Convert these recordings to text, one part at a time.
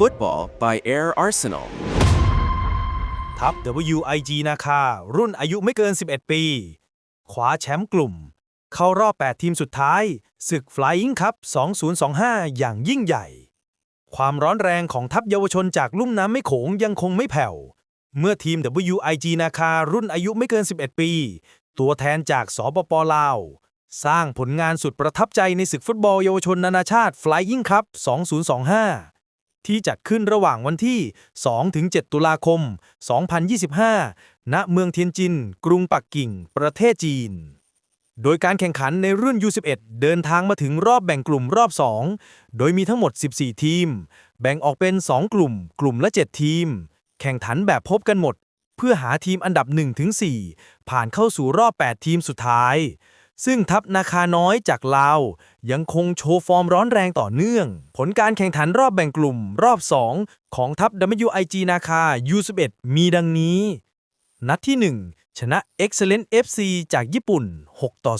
Football by Air Arsenal ทัพ WIG นาคา รุ่นอายุไม่เกิน 11 ปี คว้าแชมป์กลุ่ม เข้ารอบ 8 ทีมสุดท้าย ศึก Flying Cup 2025 อย่างยิ่งใหญ่ ความร้อนแรงของทัพเยาวชนจากลุ่มน้ำไม่โขงยังคงไม่แผ่ว เมื่อทีม WIG นาคา รุ่นอายุไม่เกิน 11 ปี ตัวแทนจากสปปลาว สร้างผลงานสุดประทับใจในศึกฟุตบอลเยาวชนนานาชาติ Flying Cup 2025 ที่จัดขึ้นระหว่างวันที่ 2-7 ตุลาคม 2025 ณ เมืองเทียนจิน กรุงปักกิ่ง ประเทศจีน โดยการแข่งขันในรุ่น U11 เดินทางมาถึงรอบแบ่งกลุ่มรอบ 2 โดยมีทั้งหมด 14 ทีม แบ่งออกเป็น 2 กลุ่ม กลุ่มละ 7 ทีม แข่งขันแบบพบกันหมด เพื่อหาทีมอันดับ 1-4 ผ่านเข้าสู่รอบ 8 ทีมสุดท้าย ซึ่งทัพนาคาน้อยจากลาว ยังคงโชว์ฟอร์มร้อนแรงต่อเนื่อง ผลการแข่งขันรอบแบ่งกลุ่มรอบ 2 ของทัพ WIG นาคา U11 มีดังนี้ นัดที่ 1 ชนะ Excellent FC จากญี่ปุ่น 6 ต่อ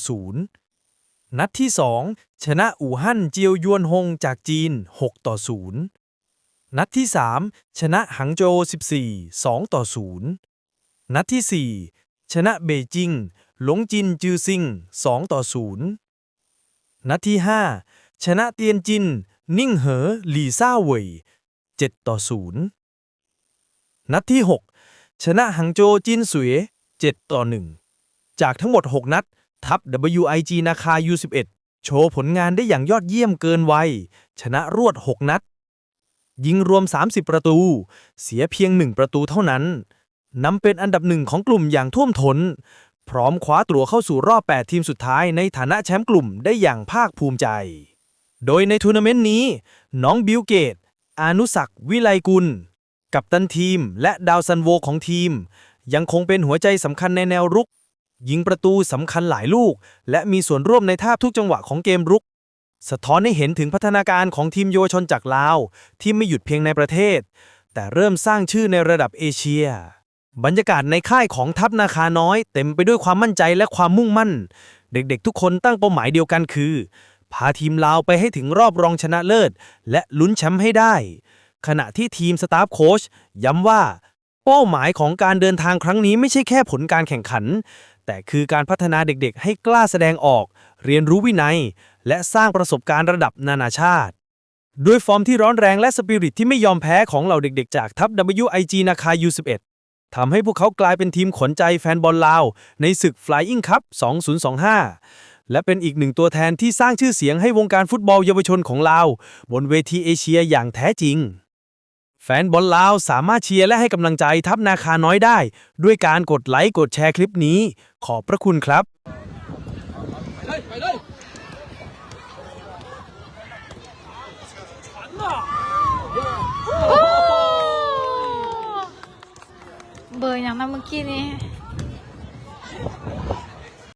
0 นัดที่ 2 ชนะอู่ฮั่นเจียวยวนฮงจากจีน 6 ต่อ 0 นัดที่ 3 ชนะหังโจว14 2 ต่อ 0 นัดที่ 4 ชนะเบจิง หลงจินจือซิง 2 ต่อ 0 นัดที่ 5 ชนะเตียนจิน นิ่งเหอหลี่ซ่าเหวย7 ต่อ 0 นัดที่ 6 ชนะหังโจจินสวย 7 ต่อ 1 จากทั้งหมด 6 นัด ทัพ WIG นาคา U11 โชว์ผลงานได้อย่างยอดเยี่ยมเกินวัย ชนะรวด 6 นัด ยิงรวม 30 ประตู เสียเพียง 1 ประตูเท่านั้นนำเป็นอันดับหนึ่งของกลุ่มอย่างท่วมทน พร้อมคว้าตั๋วเข้าสู่รอบ 8 ทีมสุดท้ายในฐานะแชมป์กลุ่มได้อย่างภาคภูมิใจ โดยในทัวร์นาเมนต์นี้ น้องบิลเกต อานุศักดิ์วิไลกุล กัปตันทีมและดาวซันโวของทีม ยังคงเป็นหัวใจสำคัญในแนวรุก ยิงประตูสำคัญหลายลูก และมีส่วนร่วมในแทบทุกจังหวะของเกมรุก สะท้อนให้เห็นถึงพัฒนาการของทีมเยชนจากลาว ที่ไม่หยุดเพียงในประเทศ แต่เริ่มสร้างชื่อในระดับเอเชีย บรรยากาศในค่ายของทัพนาคาน้อย เต็มไปด้วยความมั่นใจและความมุ่งมั่น เด็กๆ ทุกคนตั้งเป้าหมายเดียวกันคือ พาทีมลาวไปให้ถึงรอบรองชนะเลิศ และลุ้นแชมป์ให้ได้ ขณะที่ทีมสตาฟโค้ชย้ำว่า เป้าหมายของการเดินทางครั้งนี้ไม่ใช่แค่ผลการแข่งขัน แต่คือการพัฒนาเด็กๆ ให้กล้าแสดงออก เรียนรู้วินัย และสร้างประสบการณ์ระดับนานาชาติด้วยฟอร์มที่ร้อนแรงและสปิริตที่ไม่ยอมแพ้ของเหล่าเด็กๆ จากทัพ WIG นาคา U11 ทำให้พวกเขากลายเป็นทีมขนใจแฟนบอลลาว ในศึก Flying Cup 2025 และเป็นอีกหนึ่งตัวแทนที่สร้างชื่อเสียงให้วงการฟุตบอลเยาวชนของลาว บนเวทีเอเชียอย่างแท้จริง แฟนบอลลาวสามารถเชียร์และให้กำลังใจทัพนาคาน้อยได้ ด้วยการกดไลค์กดแชร์คลิปนี้ ขอบพระคุณครับ เบอร์อย่างนั้นเมื่อกี้นี้